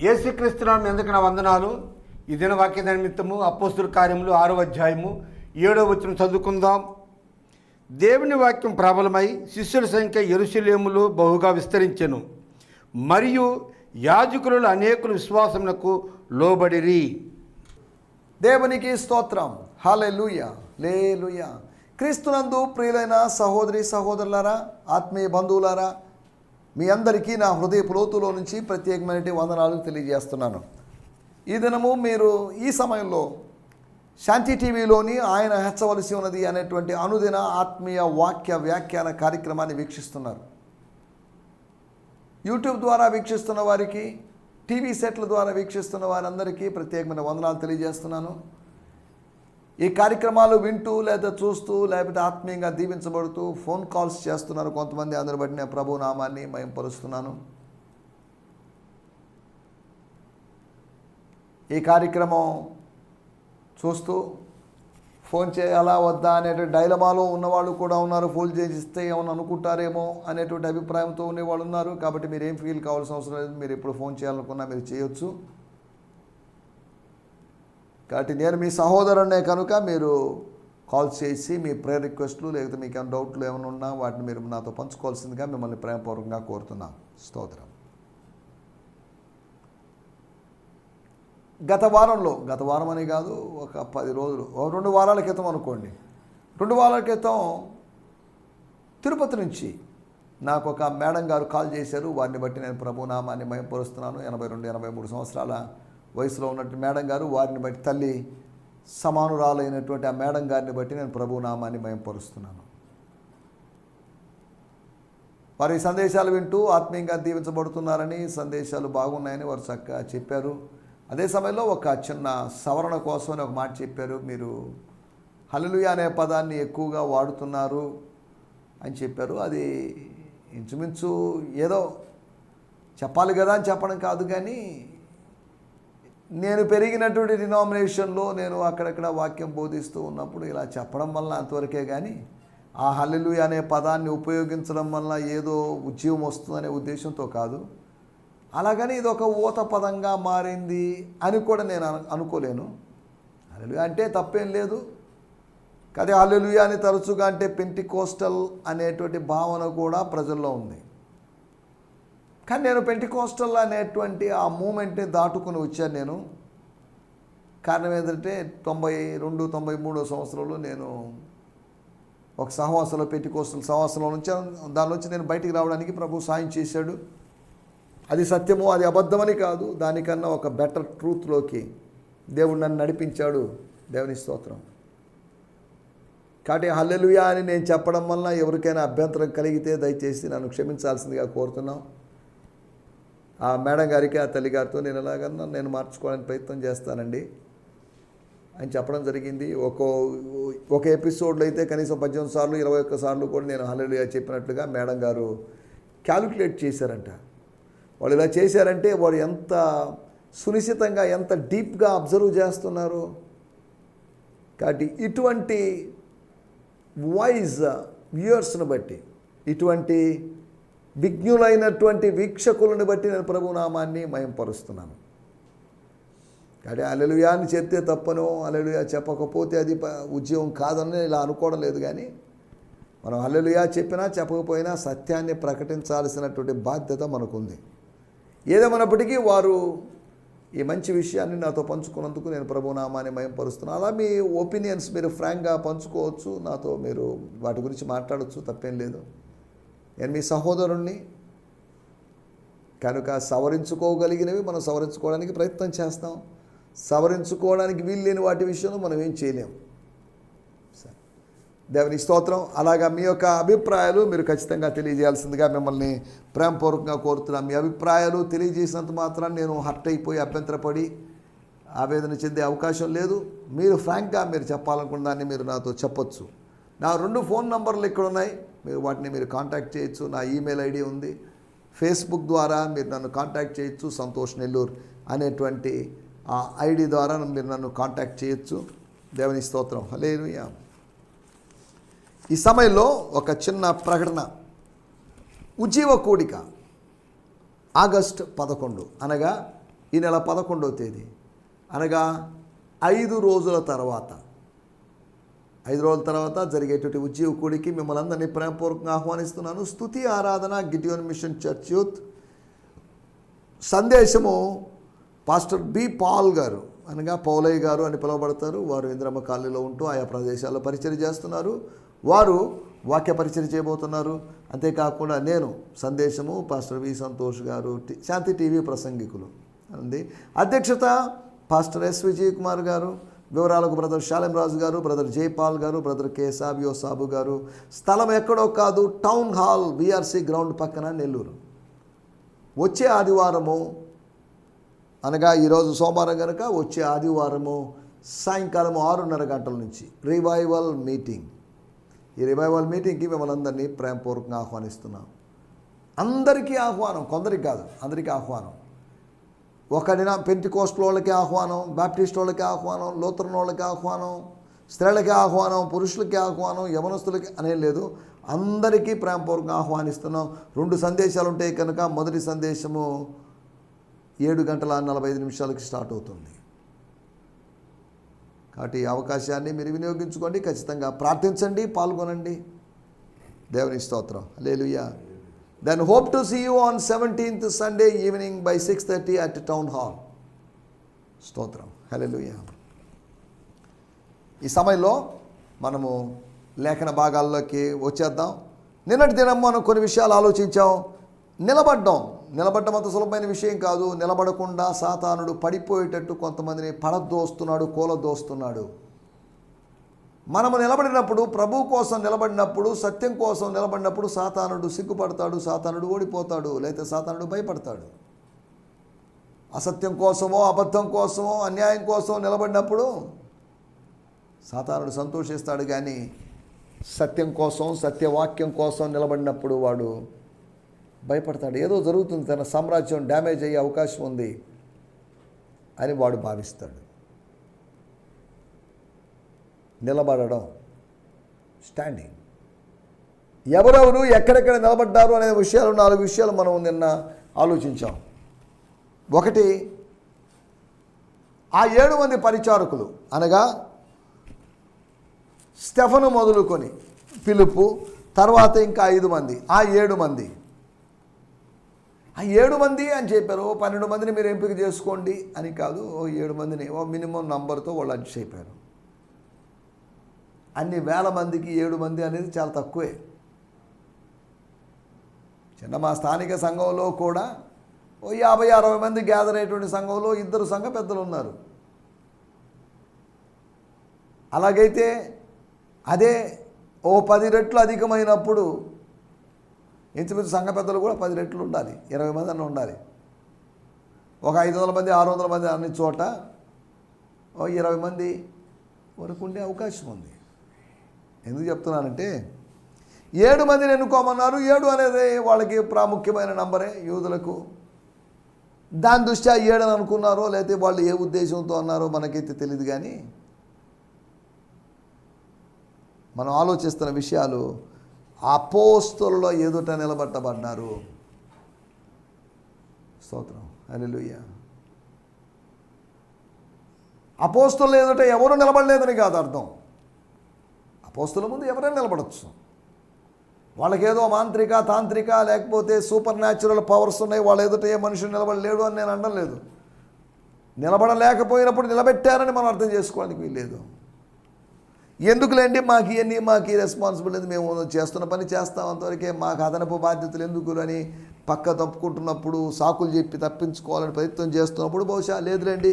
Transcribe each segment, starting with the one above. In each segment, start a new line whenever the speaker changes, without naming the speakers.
ఏసుక్రీస్తునామం ఎందుకు నా వందనాలు? ఈ దిన వాక్య నిమిత్తము అపోస్తుల కార్యములు ఆరో అధ్యాయము ఏడో వచ్చిన చదువుకుందాం. దేవుని వాక్యం ప్రబలమై శిష్యుల సంఖ్య ఎరుశలేములో బహుగా విస్తరించెను. మరియు యాజకులు అనేకులు విశ్వాసమునకు లోబడిరి.
దేవునికి స్తోత్రం. హాలెలుయ లేలుయ క్రీస్తునందు ప్రియులైన సహోదరి సహోదరులారా ఆత్మీయ బంధువులారా మీ అందరికీ నా హృదయ పులోతులో నుంచి ప్రత్యేకమైన వందనాలు తెలియజేస్తున్నాను. ఈ దినము మీరు ఈ సమయంలో శాంతి టీవీలోని ఆయన హెచ్చవలసి ఉన్నది అనేటువంటి అనుదిన ఆత్మీయ వాక్య వ్యాఖ్యాన కార్యక్రమాన్ని వీక్షిస్తున్నారు. యూట్యూబ్ ద్వారా వీక్షిస్తున్న వారికి టీవీ సెట్ల ద్వారా వీక్షిస్తున్న వారందరికీ ప్రత్యేకమైన వందనాలు తెలియజేస్తున్నాను. ఈ కార్యక్రమాలు వింటూ లేదా చూస్తూ లేకపోతే ఆత్మీయంగా దీవించబడుతూ ఫోన్ కాల్స్ చేస్తున్నారు కొంతమంది. అందరి బట్టి నేను ప్రభు నామాన్ని మయంపరుస్తున్నాను ఈ కార్యక్రమం చూస్తూ ఫోన్ చేయాలా వద్దా అనేటువంటి డైలమాలో ఉన్నవాళ్ళు కూడా ఉన్నారు. ఫోన్ చేసిస్తే ఏమైనా అనుకుంటారేమో అనేటువంటి అభిప్రాయంతో ఉండేవాళ్ళు ఉన్నారు. కాబట్టి మీరు ఏం ఫీల్ కావాల్సిన అవసరం లేదు. మీరు ఎప్పుడు ఫోన్ చేయాలనుకున్నా మీరు చేయొచ్చు. కాబట్టి నేను మీ సహోదరునే కనుక మీరు కాల్ చేసి మీ ప్రేయర్ రిక్వెస్ట్లు లేకపోతే మీకు ఏమైనా డౌట్లు ఏమైనా ఉన్నా వాటిని మీరు నాతో పంచుకోవాల్సిందిగా మిమ్మల్ని ప్రేమపూర్వకంగా కోరుతున్నాం స్తోత్రం. గత వారంలో గత వారం అని కాదు ఒక పది రోజులు ఓ రెండు వారాల క్రితం అనుకోండి. రెండు వారాల క్రితం తిరుపతి నుంచి నాకు ఒక మేడం గారు కాల్ చేశారు. వారిని బట్టి నేను ప్రభునామాన్ని మయంపరుస్తున్నాను ఎనభై రెండు ఎనభై మూడు సంవత్సరాల వయసులో ఉన్నట్టు మేడం గారు వారిని బట్టి తల్లి సమానురాలైనటువంటి ఆ మేడం గారిని బట్టి నేను ప్రభునామాన్ని మయంపరుస్తున్నాను. వారి సందేశాలు వింటూ ఆత్మీయంగా దీవించబడుతున్నారని సందేశాలు బాగున్నాయని వారు చక్కగా చెప్పారు. అదే సమయంలో ఒక చిన్న సవరణ కోసం ఒక మాట చెప్పారు. మీరు హలలుయ అనే పదాన్ని ఎక్కువగా వాడుతున్నారు అని చెప్పారు. అది ఇంచుమించు ఏదో చెప్పాలి కదా అని చెప్పడం కాదు కానీ నేను పెరిగినటువంటి డినామినేషన్లో నేను అక్కడక్కడ వాక్యం బోధిస్తూ ఉన్నప్పుడు ఇలా చెప్పడం వల్ల అంతవరకే కానీ ఆ హల్లెలు అనే పదాన్ని ఉపయోగించడం వల్ల ఏదో ఉద్యమం వస్తుందనే ఉద్దేశంతో కాదు. అలాగని ఇది ఒక ఊత పదంగా మారింది అని కూడా నేను అనుకోలేను. హల్లెలు అంటే తప్పేం లేదు. కానీ హల్లెలుయ అని తరచుగా అంటే పెంటి కోస్టల్ అనేటువంటి భావన కూడా ప్రజల్లో ఉంది. కానీ నేను పెంటికోస్టల్ అనేటువంటి ఆ మూమెంట్ని దాటుకుని వచ్చాను నేను. కారణం ఏంటంటే తొంభై రెండు తొంభై మూడో సంవత్సరంలో నేను ఒక సహవాసంలో పెంటికోస్టల్ సహవాసంలో నుంచి దాని నుంచి నేను బయటికి రావడానికి ప్రభు సాయం చేశాడు. అది సత్యము అది అబద్ధమని కాదు. దానికన్నా ఒక బెటర్ ట్రూత్లోకి దేవుడు నన్ను నడిపించాడు. దేవుని స్తోత్రం. కాబట్టి హల్లెలుయా అని నేను చెప్పడం వల్ల ఎవరికైనా అభ్యంతరం కలిగితే దయచేసి నన్ను క్షమించాల్సిందిగా కోరుతున్నాం. ఆ మేడం గారికి ఆ తల్లి గారితో నేను ఎలాగన్నా నేను మార్చుకోవడానికి ప్రయత్నం చేస్తానండి అని చెప్పడం జరిగింది. ఒక్కో ఒక ఎపిసోడ్లో అయితే కనీసం పద్దెనిమిది సార్లు ఇరవై ఒక్క సార్లు కూడా నేను హల్లెలూయా చెప్పినట్లుగా మేడం గారు క్యాలిక్యులేట్ చేశారంట. వాళ్ళు ఇలా చేశారంటే వాడు ఎంత సునిశ్చితంగా ఎంత డీప్గా అబ్జర్వ్ చేస్తున్నారు. కాబట్టి ఇటువంటి వాయిస్ వ్యూయర్స్ను బట్టి ఇటువంటి విజ్ఞులైనటువంటి వీక్షకులను బట్టి నేను ప్రభునామాన్ని మయంపరుస్తున్నాను. కానీ అలెలుయా అని చెప్తే తప్పను అలెలుయా చెప్పకపోతే అది ఉద్యోగం కాదని ఇలా అనుకోవడం లేదు కానీ మనం అల్లెలుయా చెప్పినా చెప్పకపోయినా సత్యాన్ని ప్రకటించాల్సినటువంటి బాధ్యత మనకుంది. ఏదేమన్నప్పటికీ వారు ఈ మంచి విషయాన్ని నాతో పంచుకున్నందుకు నేను ప్రభునామాన్ని మయంపరుస్తున్నాను. అలా మీ ఒపీనియన్స్ మీరు ఫ్రాంక్గా పంచుకోవచ్చు నాతో మీరు వాటి గురించి మాట్లాడవచ్చు తప్పేం లేదు. నేను మీ సహోదరుణ్ణి. కనుక సవరించుకోగలిగినవి మనం సవరించుకోవడానికి ప్రయత్నం చేస్తాం. సవరించుకోవడానికి వీలు లేని వాటి విషయంలో మనం ఏం చేయలేం. సరే. దేవుని స్తోత్రం. అలాగా మీ యొక్క అభిప్రాయాలు మీరు ఖచ్చితంగా తెలియజేయాల్సిందిగా మిమ్మల్ని ప్రేమపూర్వకంగా కోరుతున్నాం. మీ అభిప్రాయాలు తెలియజేసినంత మాత్రాన్ని నేను హర్ట్ అయిపోయి అభ్యంతరపడి ఆవేదన చెందే అవకాశం లేదు. మీరు ఫ్రాంక్గా మీరు చెప్పాలనుకున్న దాన్ని మీరు నాతో చెప్పొచ్చు. నా రెండు ఫోన్ నంబర్లు ఇక్కడ ఉన్నాయి మీరు వాటిని మీరు కాంటాక్ట్ చేయొచ్చు. నా ఈమెయిల్ ఐడి ఉంది. ఫేస్బుక్ ద్వారా మీరు నన్ను కాంటాక్ట్ చేయొచ్చు సంతోష్ నెల్లూరు అనేటువంటి ఆ ఐడి ద్వారా మీరు నన్ను కాంటాక్ట్ చేయొచ్చు. దేవుని స్తోత్రం. హలేలుయా ఈ సమయంలో ఒక చిన్న ప్రకటన. ఉజ్జీవ కూడిక. ఆగస్ట్ పదకొండు. అనగా ఈ నెల పదకొండవ తేదీ. అనగా ఐదు రోజుల తర్వాత. ఐదు రోజుల తర్వాత జరిగేటువంటి ఉద్యోగ కూడికి మిమ్మల్ని అందరినీ ప్రేమపూర్వకంగా ఆహ్వానిస్తున్నాను. స్థుతి ఆరాధన గిటియోన్ మిషన్ చర్చ్ యూత్. సందేశము పాస్టర్ బి పాల్ గారు అనగా పౌలయ్య గారు అని పిలువబడతారు. వారు ఇంద్రమ్మ కాలనీలో ఉంటూ ఆయా ప్రదేశాల్లో పరిచయం చేస్తున్నారు. వారు వాక్య పరిచయం చేయబోతున్నారు. అంతేకాకుండా నేను సందేశము పాస్టర్ వి సంతోష్ గారు శాంతి టీవీ ప్రసంగికులు. అంది అధ్యక్షత పాస్టర్ ఎస్ విజయ్ కుమార్ గారు వివరాలకు బ్రదర్ శాలెం రాజు గారు బ్రదర్ జైపాల్ గారు బ్రదర్ కె సాబియో సాబు గారు. స్థలం ఎక్కడో కాదు టౌన్ హాల్ విఆర్సి గ్రౌండ్ పక్కన నెల్లూరు. వచ్చే ఆదివారము అనగా ఈరోజు సోమవారం కనుక వచ్చే ఆదివారము సాయంకాలం ఆరున్నర గంటల నుంచి రివైవల్ మీటింగ్. ఈ రివైవల్ మీటింగ్కి మిమ్మల్ని అందరినీ ప్రేమపూర్వకంగా ఆహ్వానిస్తున్నాం. అందరికీ ఆహ్వానం కొందరికి కాదు అందరికీ ఆహ్వానం. ఒకడిన పెంటికోస్ట్ వాళ్ళకి ఆహ్వానం బాప్టిస్ట్ వాళ్ళకి ఆహ్వానం లూథరన్ వాళ్ళకి ఆహ్వానం స్త్రీలకి ఆహ్వానం పురుషులకి ఆహ్వానం యవనస్తులకి అనే లేదు. అందరికీ ప్రేమపూర్వకంగా ఆహ్వానిస్తున్నాం. రెండు సందేశాలు ఉంటాయి కనుక మొదటి సందేశము ఏడు గంటల నలభై ఐదు నిమిషాలకి స్టార్ట్ అవుతుంది. కాబట్టి ఈ అవకాశాన్ని మీరు వినియోగించుకోండి. ఖచ్చితంగా ప్రార్థించండి పాల్గొనండి. దేవుని స్తోత్రం. లేలుయ్యా then hope to see you on seventeenth Sunday evening by six thirty at town hall స్తోత్రం హలెలుయా ఈ సమయంలో మనము లేఖన భాగాల్లోకి వచ్చేద్దాం. నిన్నటి దినం మనం కొన్ని విషయాలు ఆలోచించాం. నిలబడ్డం. నిలబడ్డం అంత సులభమైన విషయం కాదు. నిలబడకుండా సాతానుడు పడిపోయేటట్టు కొంతమందిని పడదోస్తున్నాడు కూలదోస్తున్నాడు. మనము నిలబడినప్పుడు ప్రభు కోసం నిలబడినప్పుడు సత్యం కోసం నిలబడినప్పుడు సాతానుడు సిగ్గుపడతాడు సాతానుడు ఓడిపోతాడు లేకపోతే సాతానుడు భయపడతాడు. అసత్యం కోసమో అబద్ధం కోసమో అన్యాయం కోసం నిలబడినప్పుడు సాతానుడు సంతోషిస్తాడు కానీ సత్యం కోసం సత్యవాక్యం కోసం నిలబడినప్పుడు వాడు భయపడతాడు. ఏదో జరుగుతుంది తన సామ్రాజ్యం డ్యామేజ్ అయ్యే అవకాశం ఉంది అని వాడు భావిస్తాడు. నిలబడడం. స్టాండింగ్ ఎవరెవరు ఎక్కడెక్కడ నిలబడ్డారు అనే విషయాలు నాలుగు విషయాలు మనం నిన్న ఆలోచించాం. ఒకటి ఆ ఏడు మంది పరిచారకులు అనగా స్టెఫను మొదలుకొని పిలుపు తర్వాత ఇంకా ఐదు మంది ఆ ఏడు మంది. ఆ ఏడు మంది అని చెప్పారు ఓ పన్నెండు మందిని మీరు ఎంపిక చేసుకోండి అని కాదు ఓ ఏడు మందిని ఓ మినిమం నంబర్తో వాళ్ళు అడ్జస్ట్ అయిపోయారు. అన్ని వేల మందికి ఏడు మంది అనేది చాలా తక్కువే. చిన్న మా స్థానిక సంఘంలో కూడా ఓ యాభై అరవై మంది గ్యాదర్ అయ్యేటువంటి సంఘంలో ఇద్దరు సంఘ పెద్దలు ఉన్నారు. అలాగైతే అదే ఓ పది రెట్లు అధికమైనప్పుడు ఇంచుమించు సంఘ పెద్దలు కూడా పది రెట్లు ఉండాలి ఇరవై మంది అన్న ఉండాలి. ఒక ఐదు వందల మంది ఆరు వందల మంది అన్ని చోట ఓ ఇరవై మంది వరకు ఉండే అవకాశం ఉంది. ఎందుకు చెప్తున్నానంటే ఏడు మందిని ఎన్నుకోమన్నారు. ఏడు అనేది వాళ్ళకి ప్రాముఖ్యమైన నంబరే యూదులకు. దాని దృష్ట్యా ఏడని అనుకున్నారో లేకపోతే వాళ్ళు ఏ ఉద్దేశంతో అన్నారో మనకైతే తెలియదు కానీ మనం ఆలోచిస్తున్న విషయాలు అపోస్తులలో ఎదుట నిలబట్టబడ్డారు. స్తోత్రం. అలెలుయ్య అపోస్తులు ఎదుట ఎవరు నిలబడలేదని కాదు అర్థం. అపోస్తుల ముందు ఎవరైనా నిలబడచ్చు. వాళ్ళకేదో మాంత్రిక తాంత్రిక లేకపోతే సూపర్ న్యాచురల్ పవర్స్ ఉన్నాయి. వాళ్ళ ఎదుట ఏ మనుషులు నిలబడలేడు అని నేను అనడం లేదు. నిలబడలేకపోయినప్పుడు నిలబెట్టారని మనం అర్థం చేసుకోవడానికి వీల్లేదు. ఎందుకులేండి? మాకు ఇవన్నీ మాకు ఈ రెస్పాన్సిబిలిటీ మేము చేస్తున్న పని చేస్తాం అంతవరకే. మాకు అదనపు బాధ్యతలు ఎందుకు అని పక్క తప్పుకుంటున్నప్పుడు సాకులు చెప్పి తప్పించుకోవాలని ప్రయత్నం చేస్తున్నప్పుడు బహుశా లేదులేండి.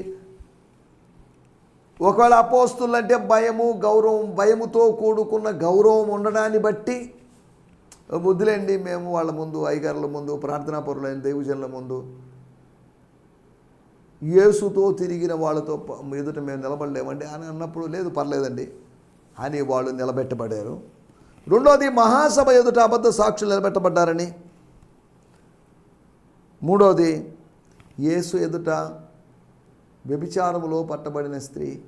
ఒకవేళ అపోస్తులు అంటే భయము గౌరవం భయముతో కూడుకున్న గౌరవం ఉండడాన్ని బట్టి బుద్ధులేండి మేము వాళ్ళ ముందు ఐగారుల ముందు ప్రార్థనా పరులైన దైవజనుల ముందు. యేసుతో తిరిగిన వాళ్ళతో ఎదుట మేము నిలబడలేమండి అని అన్నప్పుడు లేదు పర్లేదండి. అని వాళ్ళు నిలబెట్టబడారు రెండోది మహాసభ ఎదుట అబద్ధ సాక్షులు నిలబెట్టబడ్డారని. మూడోది యేసు ఎదుట వ్యభిచారములో పట్టబడిన స్త్రీ.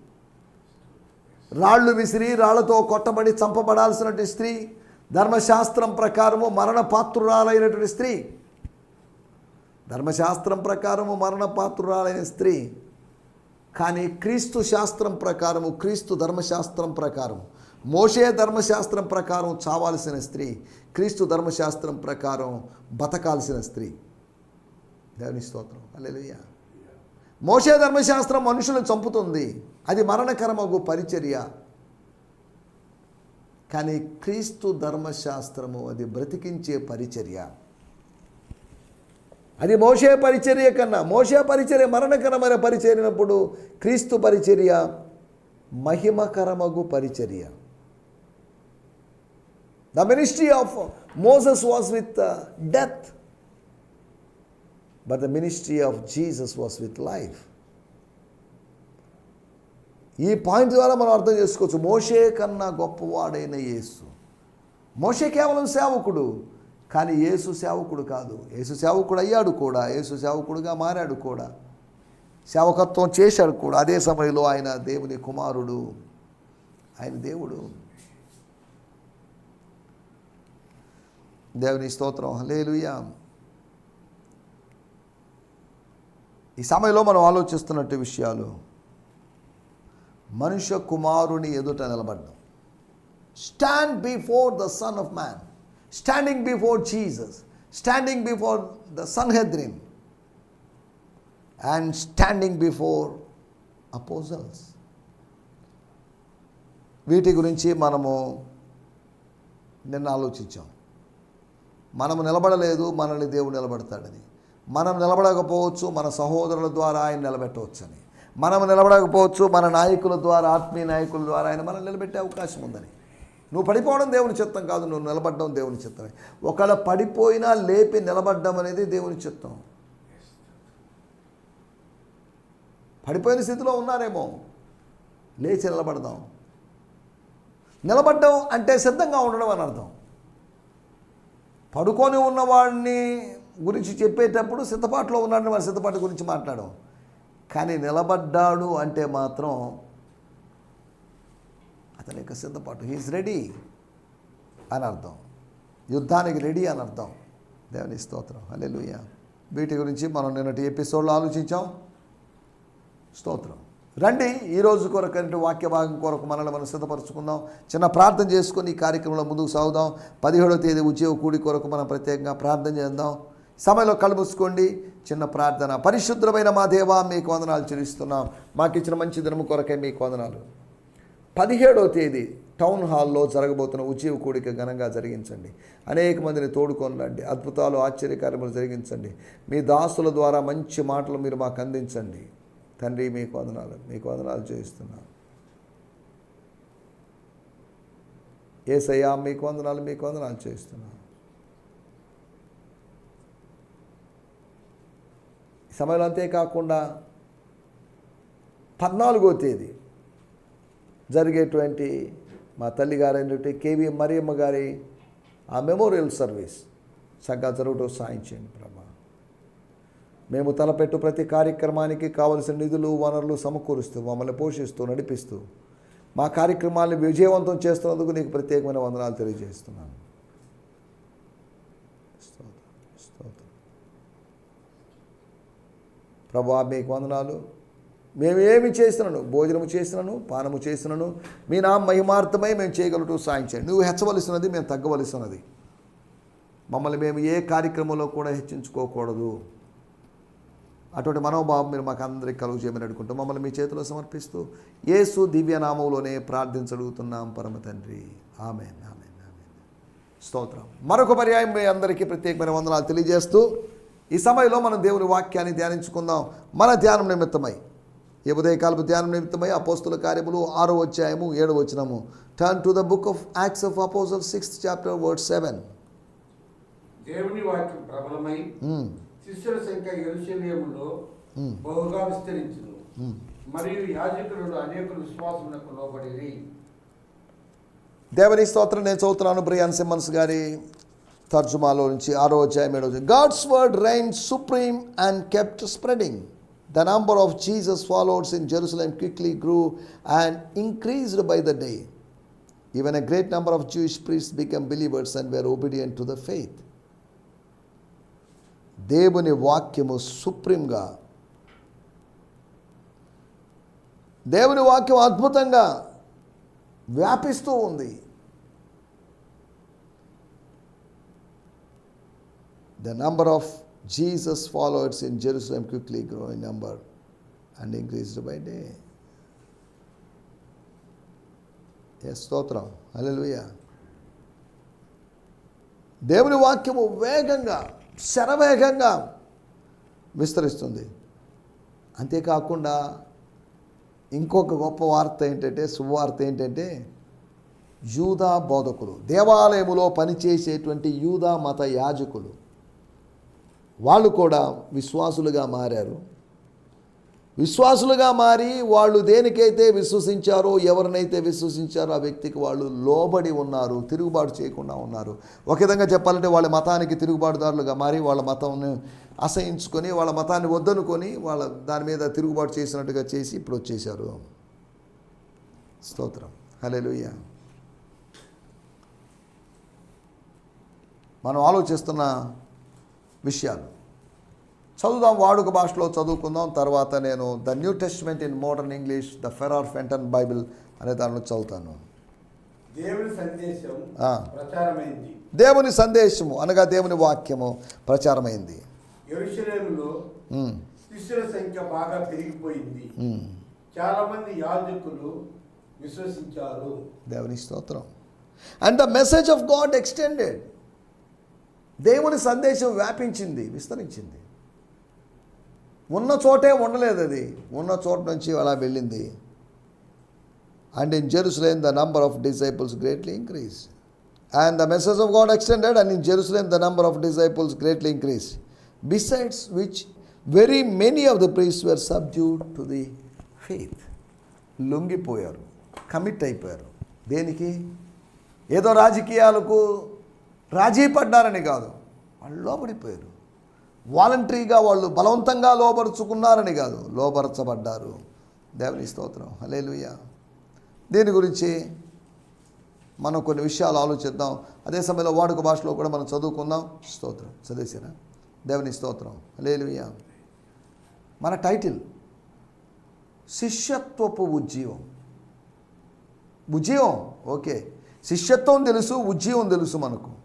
రాళ్ళు విసిరి రాళ్ళతో కొట్టబడి చంపబడాల్సినటువంటి స్త్రీ. ధర్మశాస్త్రం ప్రకారము మరణ పాత్రురాలైనటువంటి స్త్రీ. ధర్మశాస్త్రం ప్రకారము మరణపాత్రురాలైన స్త్రీ. కానీ క్రీస్తు శాస్త్రం ప్రకారము క్రీస్తు ధర్మశాస్త్రం ప్రకారం మోషే ధర్మశాస్త్రం ప్రకారం చావాల్సిన స్త్రీ క్రీస్తు ధర్మశాస్త్రం ప్రకారం బతకాల్సిన స్త్రీ. దేవుని స్తోత్రం. అల్లెలుయ్యా మోసే ధర్మశాస్త్రం మనుషులను చంపుతుంది. అది మరణకరమగు పరిచర్య. కానీ క్రీస్తు ధర్మశాస్త్రము అది బ్రతికించే పరిచర్య. అది మోసే పరిచర్య కన్నా మోసే పరిచర్య మరణకరమైన పరిచర్యనప్పుడు క్రీస్తు పరిచర్య మహిమకరమగు పరిచర్య. The ministry of Moses was with death but the ministry of Jesus was with life ఈ పాయింట్ ద్వారా మనం అర్థం చేసుకోవచ్చు. మోషే కన్నా గొప్పవాడైన యేసు. మోషే కేవలం సేవకుడు. కానీ యేసు సేవకుడు కాదు. యేసు సేవకుడు అయ్యాడు కూడా. యేసు సేవకుడుగా మారాడు కూడా. సేవకత్వం చేశాడు కూడా. అదే సమయంలో ఆయన దేవుని కుమారుడు. ఆయన దేవుడు. దేవుని స్తోత్రం. లేలుయా ఈ సమయంలో మనం ఆలోచిస్తున్నట్టు విషయాలు. మనుష్య కుమారుని ఎదుట నిలబడ్డం. Stand before the Son of Man standing before Jesus standing before the Sanhedrin and standing before apostles వీటి గురించి మనము నిన్న ఆలోచించాం. మనము నిలబడలేదు మనల్ని దేవుడు నిలబడతాడని. మనం నిలబడకపోవచ్చు మన సహోదరుల ద్వారా ఆయన నిలబెట్టవచ్చని. మనం నిలబడకపోవచ్చు మన నాయకుల ద్వారా ఆత్మీయ నాయకుల ద్వారా ఆయన మనం నిలబెట్టే అవకాశం ఉందని. నువ్వు పడిపోవడం దేవుని చిత్తం కాదు నువ్వు నిలబడడం దేవుని చిత్తమే. ఒకవేళ పడిపోయినా లేపి నిలబడ్డం అనేది దేవుని చిత్తం. పడిపోయిన స్థితిలో ఉన్నారేమో లేచి నిలబడదాం. నిలబడ్డం అంటే సిద్ధంగా ఉండడం అని అర్థం. పడుకొని ఉన్నవాడిని గురించి చెప్పేటప్పుడు సిద్ధపాటులో ఉన్నాడని వాడు సిద్ధపాటు గురించి మాట్లాడడం. కానీ నిలబడ్డాడు అంటే మాత్రం అతని యొక్క సిద్ధపాటు. హీఈస్ రెడీ అని అర్థం. యుద్ధానికి రెడీ అని అర్థం. దేవుని స్తోత్రం. లూయ వీటి గురించి మనం నిన్నటి ఎపిసోడ్లో ఆలోచించాం. స్తోత్రం. రండి ఈరోజు కొరకంటే వాక్య భాగం కొరకు మనల్ని మనం సిద్ధపరచుకుందాం. చిన్న ప్రార్థన చేసుకొని ఈ కార్యక్రమంలో ముందుకు సాగుదాం. పదిహేడో తేదీ ఉద్యోగ కూడి కొరకు మనం ప్రత్యేకంగా ప్రార్థన చేద్దాం. సమయంలో కలుపుసుకోండి చిన్న ప్రార్థన. పరిశుద్ధమైన మా దేవా మీకు వందనాలు చెల్లిస్తున్నాం. మాకు ఇచ్చిన మంచి దినము కొరకే మీకు వందనాలు. పదిహేడవ తేదీ టౌన్ హాల్లో జరగబోతున్న ఉజీవ కూడిక ఘనంగా జరిగించండి. అనేక మందిని తోడుకొనండి. అద్భుతాలు ఆశ్చర్యకార్యములు జరిగించండి. మీ దాసుల ద్వారా మంచి మాటలు మీరు మాకు అందించండి. తండ్రి మీకు వందనాలు. మీకు వందనాలు చేయిస్తున్నాను ఏసయ్యా మీకు వందనాలు. మీకు వందనాలు చేస్తున్నాను సమయంలో అంతేకాకుండా పద్నాలుగో తేదీ జరిగేటువంటి మా తల్లిగారైనటువంటి కేవీ మరియమ్మ గారి ఆ మెమోరియల్ సర్వీస్ చక్కగా జరగటం సాయం చేయండి ప్రభా. మేము తలపెట్టు ప్రతి కార్యక్రమానికి కావలసిన నిధులు వనరులు సమకూరుస్తూ మమ్మల్ని పోషిస్తూ నడిపిస్తూ మా కార్యక్రమాలను విజయవంతం చేస్తున్నందుకు నీకు ప్రత్యేకమైన వందనాలు తెలియజేస్తున్నాను స్తోత్రం, స్తోత్రం. ప్రభా మీకు వందనాలు. మేమేమి చేసినను? భోజనము చేసినను? పానము చేసినను? మీ నా మహిమార్థమై మేము చేయగలటూ సాయం చేయండి. నువ్వు హెచ్చవలసినది మేము తగ్గవలసినది. మమ్మల్ని మేము ఏ కార్యక్రమంలో కూడా హెచ్చించుకోకూడదు. అటువంటి మనోభావం మీరు మాకు అందరికి కలుగు చేయమని అడుగుకుంటూ మమ్మల్ని మీ చేతిలో సమర్పిస్తూ ఏసు దివ్యనామంలోనే ప్రార్థించడుగుతున్నాం పరమ తండ్రి. ఆమె ఆమె స్తోత్రం. మరొక పర్యాయం మీ అందరికీ ప్రత్యేకమైన వందనాలు తెలియజేస్తూ ఈ సమయంలో మనం దేవుని వాక్యాన్ని ధ్యానించుకుందాం. మన ధ్యానం నిమిత్తమై. ఈ ఉదయకాలపు ధ్యానం నిమిత్తమై అపోస్తుల కార్యములు ఆరో అధ్యాయము ఏడో వచనము. Turn to the book of Acts of apostle sixth chapter word seven
దేవుని వాక్యం ప్రబలమై శిష్యుల సంఖ్య
మ్మ్.
బహుగా విస్తరించును. మరియు యాజకులు అనేకులు లోబడి
దేవుని స్తోత్రం నేను చదువుతున్నాను బ్రియాన్ సిమ్మన్స్ గారి. తర్జుమాలో నుంచి ఆరో అధ్యాయం ఏడో God's word reign supreme and kept spreading the number of Jesus followers in Jerusalem quickly grew and increased by the day even a great number of Jewish priests become believers and were obedient to the faith దేవుని వాక్యము సుప్రీంగా. దేవుని వాక్యం అద్భుతంగా వ్యాపిస్తూ ఉంది. The number of Jesus followers in Jerusalem quickly grew in number and increased by day. Yes, స్తోత్రం. అలెలుయ దేవుని వాక్యము వేగంగా శరవేగంగా విస్తరిస్తుంది. అంతేకాకుండా ఇంకొక గొప్ప వార్త ఏంటంటే శుభవార్త ఏంటంటే యూదా బోధకులు దేవాలయములో పనిచేసేటువంటి యూదా మత యాజకులు. వాళ్ళు కూడా విశ్వాసులుగా మారారు. విశ్వాసులుగా మారి వాళ్ళు దేనికైతే విశ్వసించారో ఎవరినైతే విశ్వసించారో ఆ వ్యక్తికి వాళ్ళు లోబడి ఉన్నారు తిరుగుబాటు చేయకుండా ఉన్నారు. ఒక విధంగా చెప్పాలంటే వాళ్ళ మతానికి తిరుగుబాటుదారులుగా మారి వాళ్ళ మతాన్ని అసహించుకొని వాళ్ళ మతాన్ని వద్దనుకొని వాళ్ళ దాని మీద తిరుగుబాటు చేసినట్టుగా చేసి ఇప్పుడు వచ్చేసారు స్తోత్రం. లూయ మనం ఆలోచిస్తున్న విషయాలు. చదువుదాం వాడుక భాషలో చదువుకుందాం. తర్వాత నేను the New Testament in modern English the Ferrar Fenton Bible అనే దానిలో చదువుతాను.
దేవుని సందేశం. ప్రచారమైంది.
దేవుని సందేశము అనగా దేవుని వాక్యము ప్రచారమైంది.
శిష్యుల సంఖ్య బాగా పెరిగిపోయింది.
ఉమ్.
చాలా మంది యాజకులు విశ్వసించారు.
దేవుని స్తోత్రం. And the message of God extended దేవుని సందేశం వ్యాపించింది విస్తరించింది. ఉన్న చోటే ఉండలేదు అది. ఉన్న చోట నుంచి అలా వెళ్ళింది. And in Jerusalem the number of disciples greatly increase and the message of God extended and in Jerusalem the number of disciples greatly increase besides which very many of the priests were subdued to the faith లొంగిపోయారు commit అయిపోయారు. దేనికి? ఏదో రాజకీయాలకు రాజీ పడ్డారని కాదు వాళ్ళు లోబడిపోయారు. వాలంటరీగా వాళ్ళు బలవంతంగా లోపరుచుకున్నారని కాదు లోపరచబడ్డారు దేవుని స్తోత్రం. హలేలుయ దీని గురించి మనం కొన్ని విషయాలు ఆలోచిద్దాం. అదే సమయంలో వాడుక భాషలో కూడా మనం చదువుకుందాం. స్తోత్రం. చదివేసారా దేవుని స్తోత్రం. హలేలుయ మన టైటిల్ శిష్యత్వపు ఉజ్జీవం. ఉజ్జీవం ఓకే. శిష్యత్వం తెలుసు ఉజ్జీవం తెలుసు మనకు.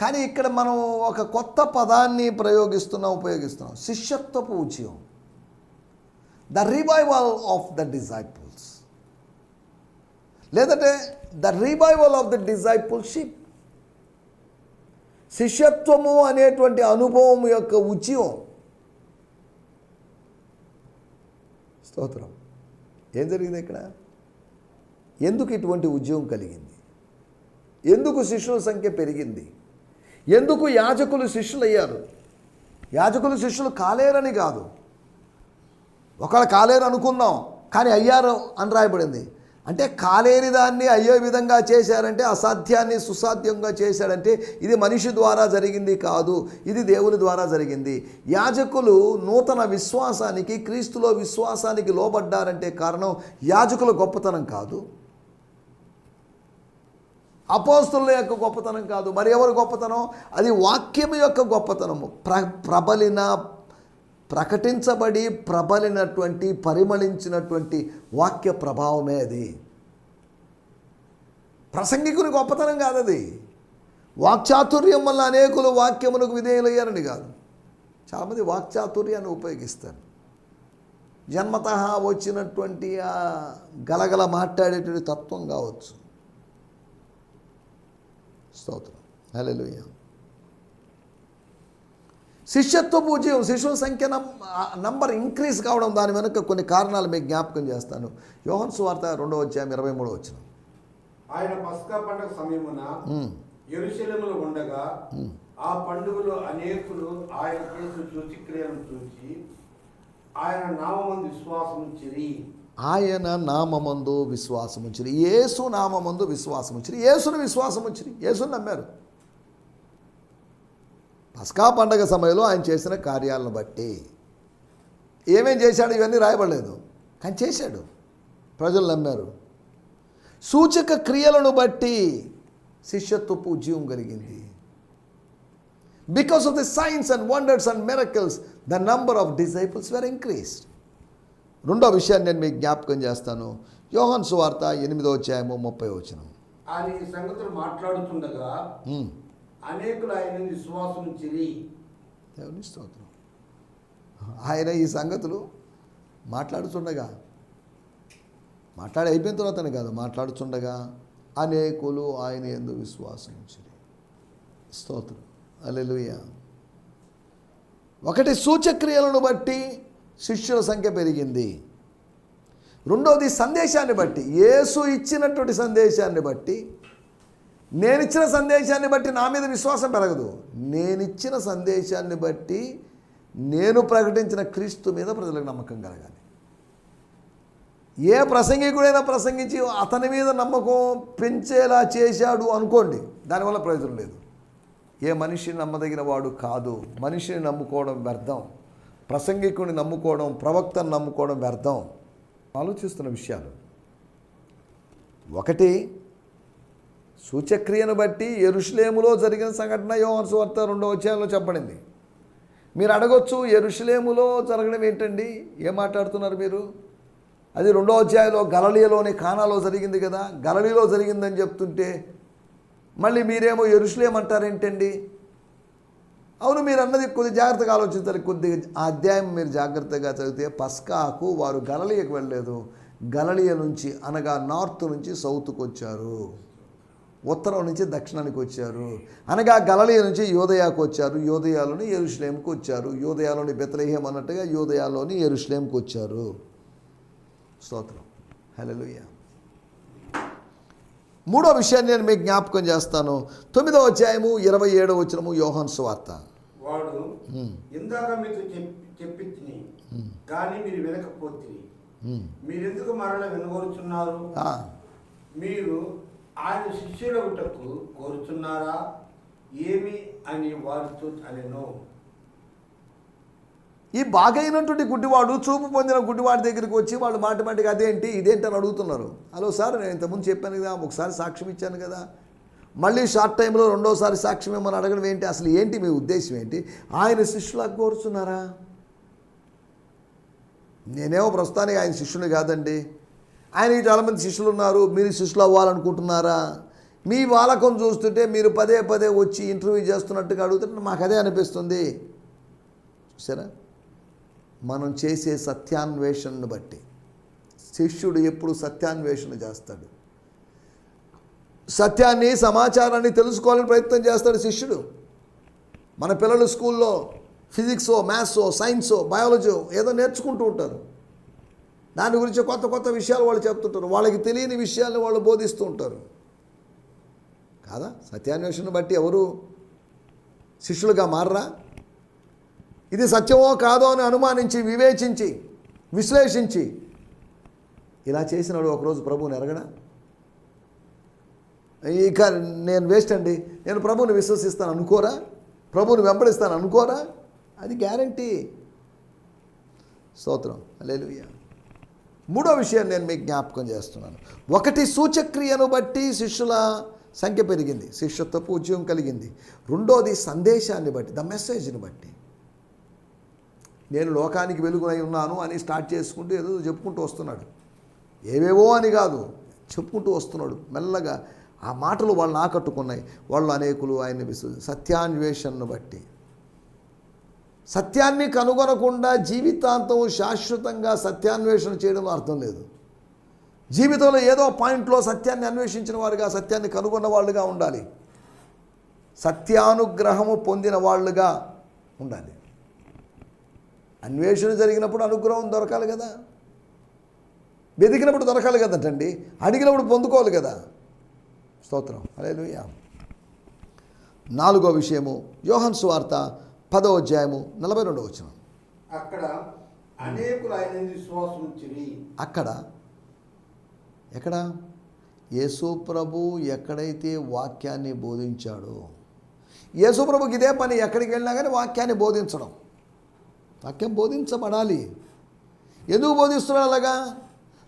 కానీ ఇక్కడ మనం ఒక కొత్త పదాన్ని ప్రయోగిస్తున్నాం ఉపయోగిస్తున్నాం. శిష్యత్వపు ఉజ్జీవం. The revival of the disciples లేదంటే the revival of the discipleship శిష్యత్వము అనేటువంటి అనుభవం యొక్క ఉజ్జీవం. స్తోత్రం. ఏం జరిగింది ఇక్కడ? ఎందుకు ఇటువంటి ఉద్యోగం కలిగింది? ఎందుకు శిష్యుల సంఖ్య పెరిగింది? ఎందుకు యాజకులు శిష్యులు అయ్యారు యాజకులు శిష్యులు కాలేరని కాదు. ఒకళ్ళు కాలేరు అనుకుందాం కానీ అయ్యారు అని రాయబడింది. అంటే కాలేని దాన్ని అయ్యే విధంగా చేశారంటే అసాధ్యాన్ని సుసాధ్యంగా చేశాడంటే ఇది మనిషి ద్వారా జరిగింది కాదు ఇది దేవుని ద్వారా జరిగింది. యాజకులు నూతన విశ్వాసానికి క్రీస్తులో విశ్వాసానికి లోబడ్డారంటే కారణం యాజకుల గొప్పతనం కాదు. అపోస్తుల యొక్క గొప్పతనం కాదు. మరి ఎవరు గొప్పతనం? అది వాక్యం యొక్క గొప్పతనము. ప్ర ప్రబలిన ప్రకటించబడి ప్రబలినటువంటి పరిమళించినటువంటి వాక్య ప్రభావమే అది. ప్రసంగికుని గొప్పతనం కాదు అది వాక్చాతుర్యం వల్ల అనేకులు వాక్యమునకు విధేయులయ్యారని కాదు. చాలామంది వాక్చాతుర్యాన్ని ఉపయోగిస్తారు. జన్మత వచ్చినటువంటి ఆ గలగల మాట్లాడేటువంటి తత్వం కావచ్చు. స్తోత్రం. హల్లెలూయా. శిష్యత్వపు ఉద్యోగం శిష్యుల సంఖ్య నంబర్ ఇంక్రీజ్ కావడం దాని వెనుక కొన్ని కారణాలు మీకు జ్ఞాపకం చేస్తాను. యోహన్ సువార్త రెండో అధ్యాయం ఇరవై మూడో వచ్చిన
ఆయన పస్కా పండుగ సమయమున ఎరుశలేములో ఉండగా ఆ పండుగలో అనేకులు ఆయన చేసిన సూచిక్రియలను చూసి ఆయన నామందు విశ్వాసం చిరి.
ఆయన నామమందు విశ్వాసం ఉంచిరి. యేసు నామమందు విశ్వాసం ఉంచిరి. యేసును విశ్వాసం ఉంచిరి. యేసుని నమ్మారు. పస్కా పండగ సమయంలో ఆయన చేసిన కార్యాలను బట్టి ఏమేం చేశాడు? ఇవన్నీ రాయబడలేదు. కానీ చేశాడు. ప్రజలు నమ్మారు. సూచక క్రియలను బట్టి శిష్యత్వపు ఉద్యమం కలిగింది. Because of the signs and wonders and miracles the number of disciples were increased రెండో విషయాన్ని నేను మీకు జ్ఞాపకం చేస్తాను. యోహన్ సువార్త ఎనిమిదో అధ్యాయము ముప్పై వచనం.
ఆయన ఈ సంగతులు మాట్లాడుతుండగా. అనేకులు ఆయన విశ్వాసం
దేవుని స్తోత్రం. ఆయన ఈ సంగతులు మాట్లాడుతుండగా మాట్లాడి అయిపోయిన తర్వాతనే కాదు మాట్లాడుతుండగా అనేకులు ఆయన ఎందు విశ్వాసం ఉంచిరి. స్తోత్రం. అలెలుయ ఒకటి సూచక్రియలను బట్టి శిష్యుల సంఖ్య పెరిగింది. రెండోది సందేశాన్ని బట్టి. యేసు ఇచ్చినటువంటి సందేశాన్ని బట్టి. నేను ఇచ్చిన సందేశాన్ని బట్టి నా మీద విశ్వాసం పెరగదు. నేను ఇచ్చిన సందేశాన్ని బట్టి నేను ప్రకటించిన క్రీస్తు మీద ప్రజలకు నమ్మకం కలగాలి. ఏ ప్రసంగికుడైనా ప్రసంగించి అతని మీద నమ్మకం పెంచేలా చేశాడు అనుకోండి దానివల్ల ప్రయోజనం లేదు. ఏ మనిషిని నమ్మదగిన వాడు కాదు. మనిషిని నమ్ముకోవడం వ్యర్థం. ప్రసంగికుని నమ్ముకోవడం ప్రవక్తను నమ్ముకోవడం వ్యర్థం. ఆలోచిస్తున్న విషయాలు. ఒకటి సూచక్రియను బట్టి ఎరుషులేములో జరిగిన సంఘటన యోహాను సువార్త రెండో అధ్యాయంలో చెప్పబడింది. మీరు అడగొచ్చు ఎరుషులేములో జరగడం ఏంటండి? ఏం మాట్లాడుతున్నారు మీరు? అది రెండో అధ్యాయంలో గలలియలోని కానాలో జరిగింది కదా గలలీలో జరిగిందని చెప్తుంటే మళ్ళీ మీరేమో ఎరుషులేమంటారేంటండి అవును మీరు అన్నది కొద్ది జాగ్రత్తగా ఆలోచించాలి. కొద్దిగా అధ్యాయం మీరు జాగ్రత్తగా చదివితే పస్కాకు వారు గలలియకు వెళ్ళలేదు. గలలియ నుంచి అనగా నార్త్ నుంచి సౌత్కు వచ్చారు. ఉత్తరం నుంచి దక్షిణానికి వచ్చారు. అనగా గలలియ నుంచి యోదయాకు వచ్చారు. యోదయాలోని ఎరుషులేంకి వచ్చారు. యోదయాలోని బెతలేహం అన్నట్టుగా యోదయాలోని ఎరుషులేంకి వచ్చారు. స్తోత్రం. హలో మూడో విషయాన్ని నేను మీకు జ్ఞాపకం చేస్తాను. తొమ్మిదో అధ్యాయము ఇరవై ఏడో వచ్చినము యోహాన్ సువార్త.
వాడు ఇందాక మీతో చెప్పి చెప్పి తిని కానీ మీరు వినకపోతే మీరెందుకు మరల వినగోరుచున్నారు? మీరు ఆయన శిష్యులవుటకు కోరుచున్నారా? ఏమి అని వారితో అనెను.
ఈ బాగైనటువంటి గుడ్డివాడు చూపు పొందిన గుడ్డివాడి దగ్గరికి వచ్చి వాళ్ళు మాట మాటికి అదేంటి ఇదేంటి అని అడుగుతున్నారు. హలో సార్ నేను ఇంతకుముందు చెప్పాను కదా ఒకసారి సాక్ష్యం ఇచ్చాను కదా. మళ్ళీ షార్ట్ టైంలో రెండోసారి సాక్ష్యం ఏమని అడగడం ఏంటి అసలు ఏంటి మీ ఉద్దేశం ఏంటి? ఆయన శిష్యులకు కోరుచున్నారా నేనేమో ప్రస్తుతానికి ఆయన శిష్యుని కాదండి. ఆయనకి చాలామంది శిష్యులు ఉన్నారు మీరు శిష్యులు అవ్వాలనుకుంటున్నారా? మీ వాలకం చూస్తుంటే మీరు పదే పదే వచ్చి ఇంటర్వ్యూ చేస్తున్నట్టుగా అడుగుతుంటే మాకు అదే అనిపిస్తుంది. చూసారా? మనం చేసే సత్యాన్వేషణను బట్టి. శిష్యుడు ఎప్పుడు సత్యాన్వేషణ చేస్తాడు? సత్యాన్ని సమాచారాన్ని తెలుసుకోవాలని ప్రయత్నం చేస్తాడు శిష్యుడు. మన పిల్లలు స్కూల్లో ఫిజిక్సో మ్యాథ్సో సైన్సో బయాలజీ ఏదో నేర్చుకుంటూ ఉంటారు. దాని గురించి కొత్త కొత్త విషయాలు వాళ్ళు చెప్తుంటారు. వాళ్ళకి తెలియని విషయాలను వాళ్ళు బోధిస్తూ ఉంటారు. కాదా? సత్యాన్వేషణ బట్టి ఎవరు శిష్యులుగా మారరా? ఇది సత్యమో కాదో అని అనుమానించి వివేచించి విశ్లేషించి ఇలా చేసినాడు ఒకరోజు ప్రభువుని ఎరగడా? ఇక నేను వేస్ట్ అండి. నేను ప్రభువుని విశ్వసిస్తాను అనుకోరా? ప్రభువుని వెంబడిస్తాను అనుకోరా? అది గ్యారంటీ. స్తోత్రం. అలేలుయ్య మూడో విషయం నేను మీకు జ్ఞాపకం చేస్తున్నాను. ఒకటి సూచక్రియను బట్టి శిష్యుల సంఖ్య పెరిగింది. శిష్యత్వపు ఉద్యోగం కలిగింది. రెండోది సందేశాన్ని బట్టి ద మెసేజ్ని బట్టి. నేను లోకానికి వెలుగునై ఉన్నాను అని స్టార్ట్ చేసుకుంటూ ఏదో చెప్పుకుంటూ వస్తున్నాడు. ఏవేవో అని కాదు చెప్పుకుంటూ వస్తున్నాడు. మెల్లగా ఆ మాటలు వాళ్ళని ఆకట్టుకున్నాయి. వాళ్ళు అనేకులు ఆయన విశ్వ సత్యాన్వేషణను బట్టి. సత్యాన్ని కనుగొనకుండా జీవితాంతం శాశ్వతంగా సత్యాన్వేషణ చేయడంలో అర్థం లేదు. జీవితంలో ఏదో పాయింట్లో సత్యాన్ని అన్వేషించిన వారుగా సత్యాన్ని కనుగొన్న వాళ్ళుగా ఉండాలి. సత్యానుగ్రహము పొందిన వాళ్ళుగా ఉండాలి. అన్వేషణ జరిగినప్పుడు అనుగ్రహం దొరకాలి కదా. వెతికినప్పుడు దొరకాలి కదంటండి. అడిగినప్పుడు పొందుకోవాలి కదా. స్తోత్రం. అలే నాలుగో విషయము యోహన్ సువార్త పదో అధ్యాయము నలభై రెండో వచ్చిన
అక్కడ అనేకులు ఆయన విశ్వాసం
అక్కడ? ఎక్కడ? యేసు ప్రభు ఎక్కడైతే వాక్యాన్ని బోధించాడో. యేసు ప్రభుకి ఇదే పని ఎక్కడికి వెళ్ళినా కానీ వాక్యాన్ని బోధించడం. వాక్యం బోధించబడాలి. ఎందుకు బోధిస్తున్నాడు అలాగా?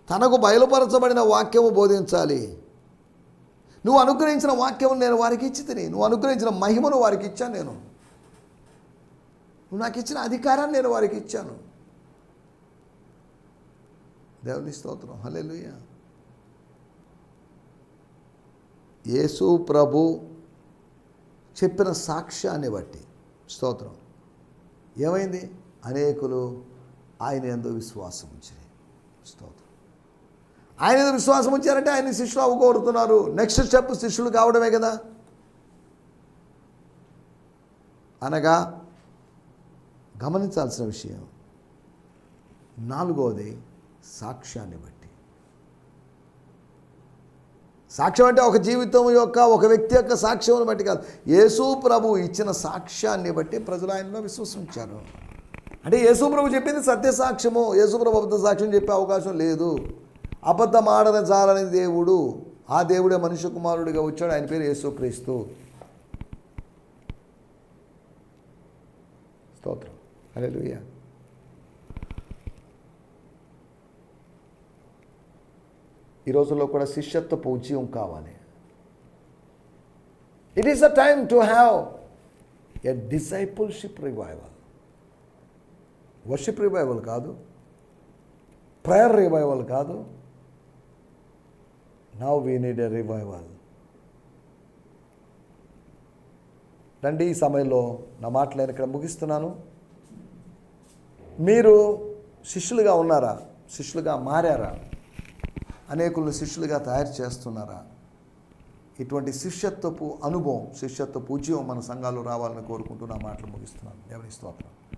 తనకు బయలుపరచబడిన వాక్యము బోధించాలి. నువ్వు అనుగ్రహించిన వాక్యం నేను వారికి ఇచ్చి తిని నువ్వు అనుగ్రహించిన మహిమను వారికి ఇచ్చాను నేను. నువ్వు నాకు ఇచ్చిన అధికారాన్ని నేను వారికి ఇచ్చాను. దేవుని స్తోత్రం. హల్లెలూయ. యేసు ప్రభు చెప్పిన సాక్ష్యాన్ని బట్టి. స్తోత్రం. ఏమైంది? అనేకులు ఆయన ఎందు విశ్వాసం ఉంచారు. స్తోత్రం. ఆయన ఎందు విశ్వాసం ఉంచారంటే ఆయన శిష్యులు అవ్వకూరుతున్నారు నెక్స్ట్ స్టెప్ శిష్యులు కావడమే కదా. అనగా గమనించాల్సిన విషయం నాలుగవది సాక్ష్యాన్ని బట్టి. సాక్ష్యం అంటే ఒక జీవితం యొక్క ఒక వ్యక్తి యొక్క సాక్ష్యం బట్టి కాదు. యేసు ప్రభు ఇచ్చిన సాక్ష్యాన్ని బట్టి ప్రజలు ఆయనలో విశ్వసించారు. అంటే యేసుప్రభు చెప్పింది సత్య యేసుప్రభు యేసు అబద్ధ సాక్ష్యం చెప్పే అవకాశం లేదు. అబద్ధం ఆడన దేవుడు ఆ దేవుడే మనుష్య కుమారుడిగా వచ్చాడు. ఆయన పేరు యేసుక్రీస్తు స్తోత్రం. హల్లెలూయా. ఈ రోజుల్లో కూడా శిష్యత్వపు ఉద్యమం కావాలి. It is a time to have a discipleship revival worship revival కాదు ప్రేయర్ రివైవల్ కాదు. Now we need a revival రండి ఈ సమయంలో నా మాటలు నేను ఇక్కడ ముగిస్తున్నాను. మీరు శిష్యులుగా ఉన్నారా? శిష్యులుగా మారారా? అనేకులను శిష్యులుగా తయారు చేస్తున్నారా? ఇటువంటి శిష్యత్వపు అనుభవం శిష్యత్వపు ఉద్యమం మన సంఘాలు రావాలని కోరుకుంటూ నా మాటలు ముగిస్తున్నాను. ఎవరి స్తోత్రం.